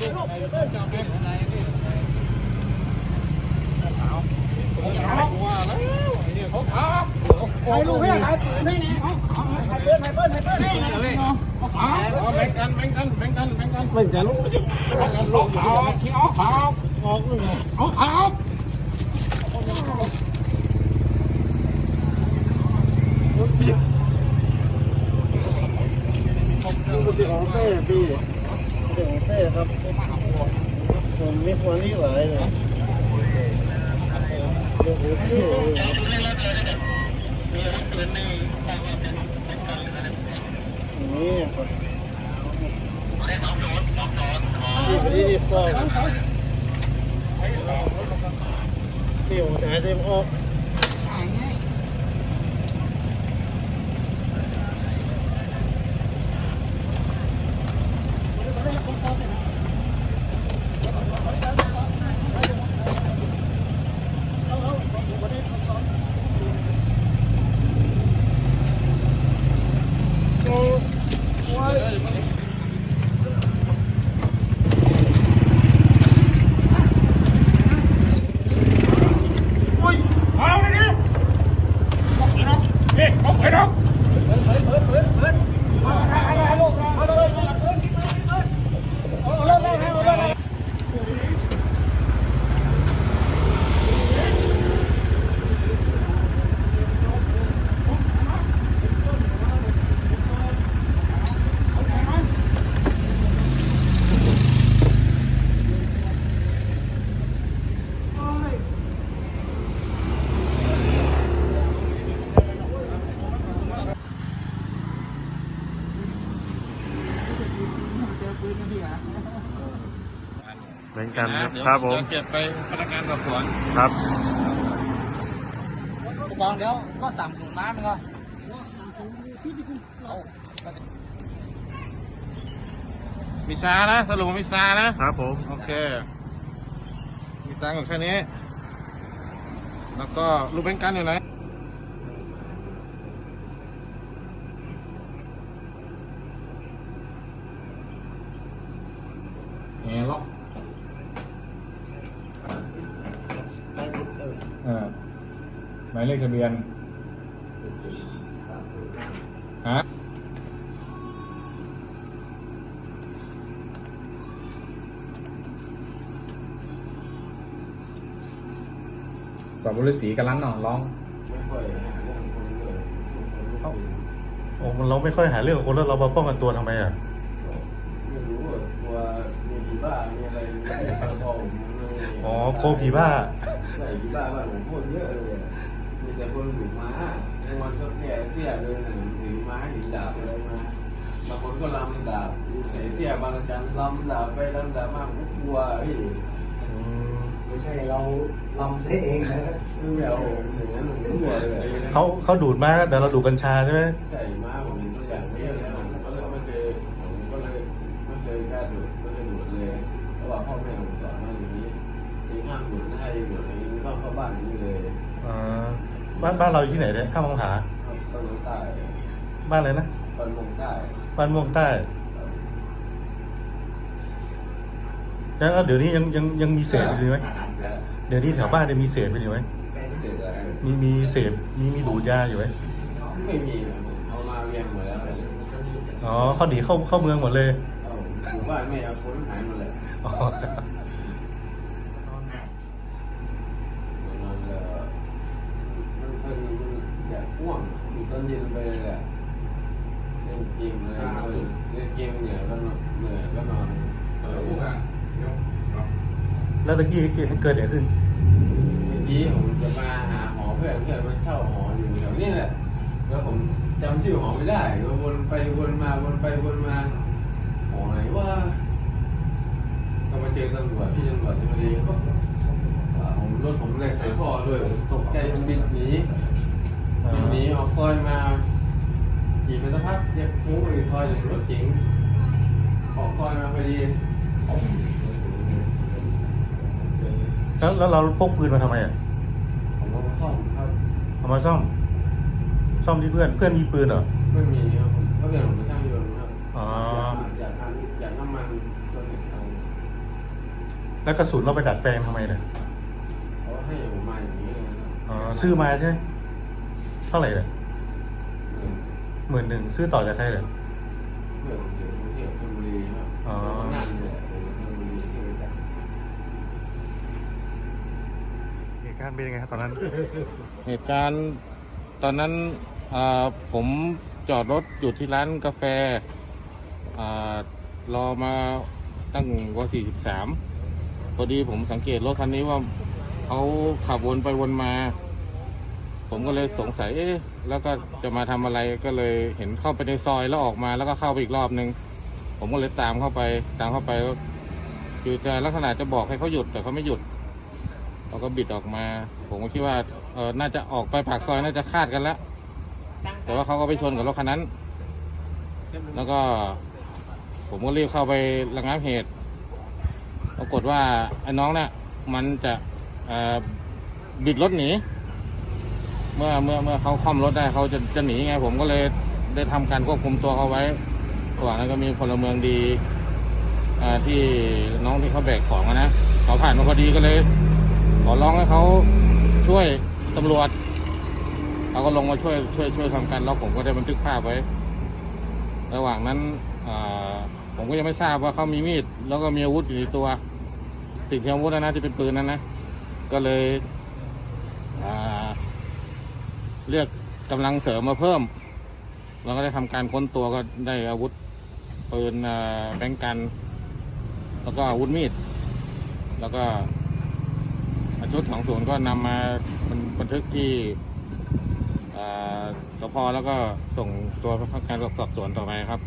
ถ่ายรูปให้ถ่ายนี่นี่ถ่ายเปิ้ลถ่ายเปิ้ลถ่ายเปิ้ลนี่นี่แบ่งกันแบ่งกันแบ่งกันแบ่งกันมันจะลุกแบ่งกันลงขาวขี้อ้อขาวออกเลยเอาขาวดูสิของเต้พี่ เดี๋ยวของเต้ครับผมม่ควรนี่หลายเลยเดี๋ยวเต้นี่ครับนี่ไปที่นี่ฟอกนี่ผมหายใจไม่ออก เหมือนกันครับครับผมเก็บไปพนักงานสอบสวนครับผู้กองเดี๋ยวก็สั่งสูตรน้ำมันก็มีซานะสรุปว่ามีซานะครับผมโอเค มีตังค์อยู่แค่นี้ แล้วก็รูปเป็นกันอยู่ไหนแอร์ล็อกเออหมายเลขทะเบียนฮะสอบบุรีสีกันล้านหนองร้องโอ้มันเราไม่ค่อยหาเรื่องกับคนแล้วเรามาป้องกันตัวทำไมอะไม่รู้อะกลัวมีผีบ้ามีอะไรไม่ฟังพอผมเลยอ๋อโคผีบ้า ใช่ผีบ้าบ้านผมโคตรเยอะเลยอะ มีแต่คนถือม้าบางวันก็แก่เสี้ยเลยนะถือม้าถือดาบอะไรมาบางคนก็ลำดาบใส่เสี้ยบางอาจารย์ลำดาบไปลำดาบมากผมกลัวเฮ้ยไม่ใช่เราลำเองนะไม่เอาอย่างนั้นผมกลัวเลยอะเขาเขาดูดมาแต่เราดูดกัญชาใช่ไหมใส่ม้าผมเห็นตัวอย่างเยอะเลยนะผมก็เลยไม่เคยผมก็เลยไม่เคยกล้าดูดไม่เคยดูดเลยเพราะว่าพ่อแม่ผมสอนมาอย่างนี้เองห้ามดูดนะให้ดูดเองต้องเข้าบ้านอย่างนี้เลยอ่า บ้านบ้านเราอยู่ที่ไหนเนี่ยข้ามองหาตอนลงใต้บ้านอะไรนะตอนลงใต้บ้านม่วงใต้แล้วเดี๋ยวนี้ยังยังยังมีเศษอยู่ไหม เดี๋ยวนี้แถวบ้านเนี่ยมีเศษอยู่ไหม เสร็จแล้วมีมีเศษมีมีดูดยาอยู่ไหมไม่มีนะผมเอามาเรียงหมดแล้วเลยอ๋อเขาหนีเข้าเข้าเมืองหมดเลยเอาหมู่บ้านไม่เอาคนหายหมดเลย อ๋อากพ่วงอยู่ตอนเย็นไปเลยแหละเล่นเกมอะไรเล่นเกมเหนื่อยก็นอนเหนื่อยก็นอนสรุปว่าเดี๋ยวแล้วตะกี้เกิดอะไรขึ้น เมื่อกี้ผมจะมาหาหอเพื่อนเพื่อนมาเช่าหออยู่แถวนี้แหละ แล้วผมจำชื่อหอไม่ได้ก็วนไปวนมาวนไปวนมาหอไหนว่าก็มาเจอตำรวจที่ตำรวจพอดีก็อ่าผมรถผมแรกใส่พ่อด้วยผมตกใจผมบิดหนี บิดหนีออกซอยมาขี่ไปสักพักเรียกฟูไปซอยอย่างรถเก๋งออกซอยมาพอดีแล้วแล้วเราพกปืนมาทำไมอะผมก็มาซ่อมครับเอามาซ่อม ซ่อมที่เพื่อน เพื่อนมีปืนเหรอไม่มีครับผมก็เรียนผมไปสร้างยนต์ครับอ๋ออยากทานอยากน้ำมันส่วนหนึ่งเอาแล้วกระสุนเราไปดัดแปลงทำไมเนี่ยเขาให้ผมมาอย่างนี้เลยนะอ๋อซื้อมาใช่ไหม เท่าไหร่เนี่ยเออหมื่นหนึ่งซื้อต่อจากใครเนี่ยเพื่อนผมเจอกรุงเทพชลบุรีครับอ๋อแล้วก็นั่นเนี่ยเออชลบุรีที่ไปจับเหตุการณ์เป็นยังไงครับตอนนั้น เหตุการณ์ตอนนั้นอ่าผมจอดรถอยู่ที่ร้านกาแฟอารอมาตั้งวันสี่สิบสามพอดีผมสังเกตรถคันนี้ว่าเขาขับวนไปวนมา ผมก็เลยสงสัยเอ๊ะแล้วก็จะมาทำอะไรก็เลยเห็นเข้าไปในซอยแล้วออกมาแล้วก็เข้าไปอีกรอบนึง ผมก็เลยตามเข้าไปตามเข้าไปก็คือจะลักษณะจะบอกให้เขาหยุดแต่เขาไม่หยุดเขาก็บิดออกมา ผมก็คิดว่าเออน่าจะออกไปปากซอยน่าจะคาดกันแล้วแต่ว่าเขาก็ไปชนกับรถคันนั้น แล้วก็ ผมก็รีบเข้าไประงับเหตุ ปรากฏว่าไอ้น้องเนี่ยมันจะเอ่อบิดรถหนี เมื่อเมื่อเมื่อเขาคล่อมรถได้เขาจะจะหนีไง ผมก็เลยได้ทำการควบคุมตัวเขาไว้ระหว่างนั้นก็มีพลเมืองดีที่น้องที่เขาแบกของนะเขาผ่านมาพอดีก็เลย ขอร้องให้เขาช่วยตำรวจเขาก็ลงมาช่วยช่วยช่วยทำการแล้วผมก็ได้บันทึกภาพไว้ ระหว่างนั้นผมก็ยังไม่ทราบว่าเขามีมีด แล้วก็มีอาวุธอยู่ในตัว สิ่งที่อาวุธนะนะที่เป็นปืนนั้นนะ ก็เลยอ่า เรียกกำลังเสริมมาเพิ่ม เราก็ได้ทำการค้นตัวก็ได้อาวุธปืนแบงกัน แล้วก็อาวุธมีด แล้วก็ชุดของสวนก็นำมาบันทึกที่สพแล้วก็ส่งตัวพนักงานสอบสวนต่อไปครับ